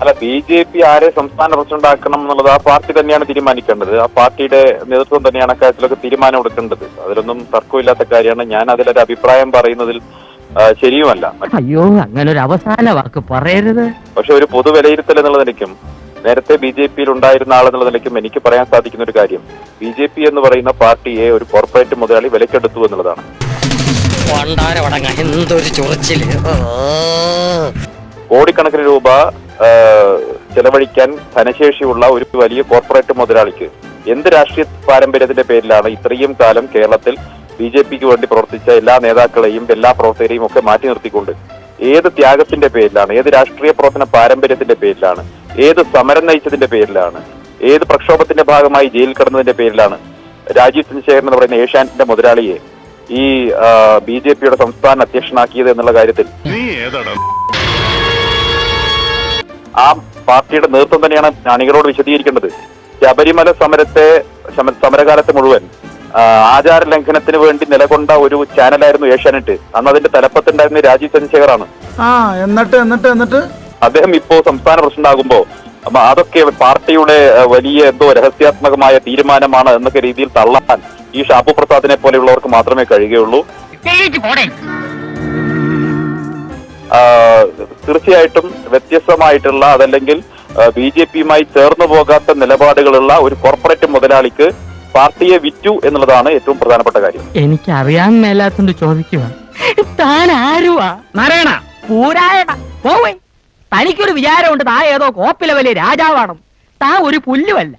അല്ല B J P ആരെ സംസ്ഥാന പ്രസിഡന്റ് ആക്കണം എന്നുള്ളത് ആ പാർട്ടി തന്നെയാണ് തീരുമാനിക്കേണ്ടത്. ആ പാർട്ടിയുടെ നേതൃത്വം തന്നെയാണ് അക്കാര്യത്തിലൊക്കെ തീരുമാനം എടുക്കേണ്ടത്. അതിലൊന്നും തർക്കമില്ലാത്ത കാര്യമാണ്. ഞാൻ അതിലൊരു അഭിപ്രായം പറയുന്നതിൽ ശരിയുമല്ല. അയ്യോ അങ്ങനെ ഒരു അവസാന വാക്ക് പറയരുത്. പക്ഷെ ഒരു പൊതു വിലയിരുത്തൽ എന്നുള്ള നിലയ്ക്കും നേരത്തെ ബി ജെ പിയിൽ ഉണ്ടായിരുന്ന ആളെന്നുള്ള നിലയ്ക്കും എനിക്ക് പറയാൻ സാധിക്കുന്ന ഒരു കാര്യം ബി ജെ പി എന്ന് പറയുന്ന പാർട്ടിയെ ഒരു കോർപ്പറേറ്റ് മുതലാളി വിലക്കെടുത്തു എന്നുള്ളതാണ്. എന്തൊരു ചൊറിച്ചിൽ. കോടിക്കണക്കിന് രൂപ ചെലവഴിക്കാൻ ധനശേഷിയുള്ള ഒരു വലിയ കോർപ്പറേറ്റ് മുതലാളിക്ക് എന്ത് രാഷ്ട്രീയ പാരമ്പര്യത്തിന്റെ പേരിലാണ് ഇത്രയും കാലം കേരളത്തിൽ ബി ജെ പിക്ക് വേണ്ടി പ്രവർത്തിച്ച എല്ലാ നേതാക്കളെയും എല്ലാ പ്രവർത്തകരെയും ഒക്കെ മാറ്റി നിർത്തിക്കൊണ്ട് ഏത് ത്യാഗത്തിന്റെ പേരിലാണ് ഏത് രാഷ്ട്രീയ പ്രവർത്തന പാരമ്പര്യത്തിന്റെ പേരിലാണ് ഏത് സമരം നയിച്ചതിന്റെ പേരിലാണ് ഏത് പ്രക്ഷോഭത്തിന്റെ ഭാഗമായി ജയിലിൽ കിടന്നതിന്റെ പേരിലാണ് രാജീവ് ചന്ദ്രശേഖരൻ എന്ന് പറയുന്ന ഏഷ്യാനെറ്റിന്റെ മുതലാളിയെ ഈ ബി ജെ പിയുടെ സംസ്ഥാന അധ്യക്ഷനാക്കിയത് എന്നുള്ള കാര്യത്തിൽ പാർട്ടിയുടെ നേതൃത്വം തന്നെയാണ് അണികളോട് വിശദീകരിക്കേണ്ടത്. ശബരിമല സമരത്തെ സമരകാലത്ത് മുഴുവൻ ആചാര ലംഘനത്തിന് വേണ്ടി നിലകൊണ്ട ഒരു ചാനലായിരുന്നു ഏഷ്യാനെറ്റ്. അന്ന് അതിന്റെ തലപ്പത്തുണ്ടായിരുന്ന രാജീവ് ചന്ദ്രശേഖറാണ്. ആ എന്നിട്ട് എന്നിട്ട് എന്നിട്ട്? അദ്ദേഹം ഇപ്പോ സംസ്ഥാന പ്രസിഡന്റ് ആകുമ്പോ അപ്പൊ അതൊക്കെ പാർട്ടിയുടെ വലിയ എന്തോ രഹസ്യാത്മകമായ തീരുമാനമാണ് എന്നൊക്കെ രീതിയിൽ തള്ളാൻ ഈ ഷാപ്പു പ്രസാദിനെ പോലെയുള്ളവർക്ക് മാത്രമേ കഴിയുകയുള്ളൂ. തീർച്ചയായിട്ടും വ്യത്യസ്തമായിട്ടുള്ള അതല്ലെങ്കിൽ ബി ജെ പിയുമായി ചേർന്നു പോകാത്ത നിലപാടുകളുള്ള ഒരു കോർപ്പറേറ്റ് മുതലാളിക്ക് പാർട്ടിയെ വിറ്റു എന്നുള്ളതാണ് ഏറ്റവും പ്രധാനപ്പെട്ട കാര്യം. എനിക്ക് അറിയാൻ മേലാത്തോണ്ട് ചോദിക്കുക. താൻ ആരുവാ? പൂരായണ പോവേ. തനിക്കൊരു വിചാരമുണ്ട് താ ഏതോ കോപ്പിലെ വലിയ രാജാവാണ് താ ഒരു പുല്ലുമല്ല.